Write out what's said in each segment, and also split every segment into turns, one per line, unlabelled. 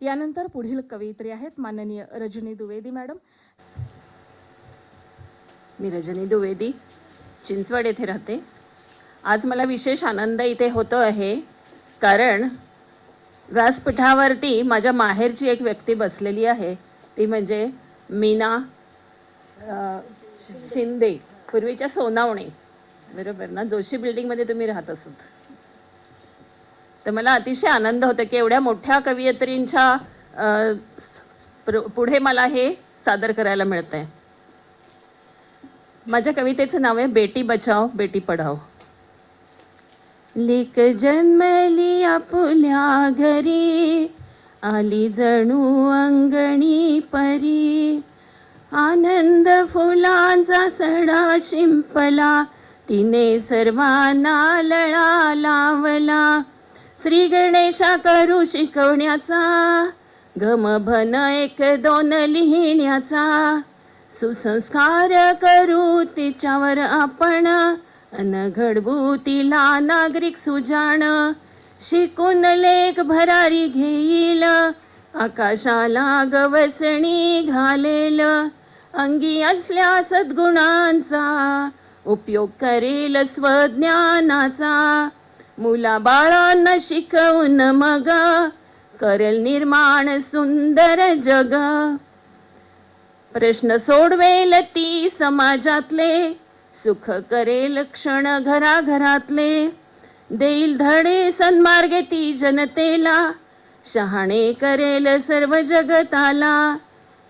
यानंतर पुढील कवयित्री आहेत माननीय रजनी द्विवेदी मॅडम.
मी रजनी द्विवेदी चिंचवड येथे राहते. आज मला विशेष आनंद इथे होतो आहे कारण व्यासपीठावरती माझ्या माहेरची एक व्यक्ती बसलेली आहे. ती म्हणजे मीना शिंदे पूर्वीच्या सोनावणे. बरोबर ना? जोशी बिल्डिंगमध्ये तुम्ही राहत असत. तर मला अतिशय आनंद होतो की एवढ्या मोठ्या कवयित्रींच्या पुढे मला हे सादर करायला मिळत आहे माझ्या कवितेचं नाव आहे बेटी बचाव बेटी पढाव लेक जन्मली आपुल्या घरी आली जणू अंगणी परी. आनंद फुलांचा सडा शिंपला तिने सर्वांना लळा लावला. श्री गणेशा करू शिकवण्याचा गमभन एक दोन लिहिण्याचा. सुसंस्कार करू तिच्यावर आपण अन घडवू तिला नागरिक सुजाण. शिकून लेख भरारी घेईल आकाशाला गवसणी घालेल. अंगी असल्या सद्गुणांचा उपयोग करेल स्वज्ञानाचा. मुला बाळांना शिकवून मग करेल निर्माण सुंदर जग. प्रश्न सोडवेल ती समाजातले सुख करेल क्षण घराघरातले. देईल धडे सन्मार्गे ती जनतेला शहाणे करेल सर्व जगताला.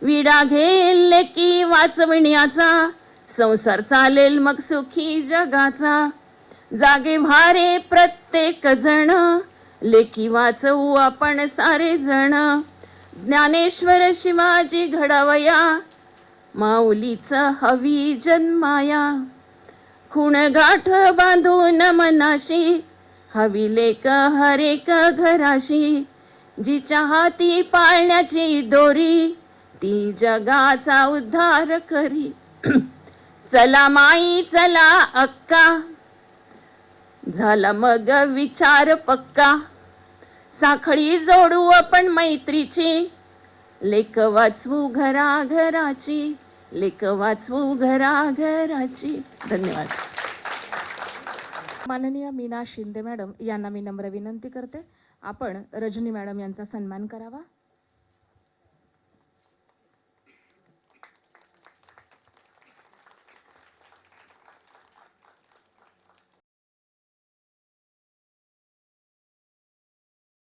विडा घेईल की वाचविण्याचा संसार चालेल मग सुखी जगाचा. जागे भारे प्रत्येक जण. लेखी वाचवू आपण सारे जण. ज्ञानेश्वर शिवाजी घडावया. माऊलीच हवी जन्माया. खूण गाठ बांधून मनाशी. हवी लेक हरेक घराशी. जिच्या हाती पाळण्याची दोरी. ती जगाचा उद्धार करी. चला माई चला अक्का. झाला मग विचार पक्का. साखळी जोडू आपण मैत्रीची. लेख वाचवू घरा घराची लेख वाचवू घरा घराची धन्यवाद.
माननीय मीना शिंदे मॅडम यांना मी नम्र विनंती करते. आपण रजनी मॅडम यांचा सन्मान करावा.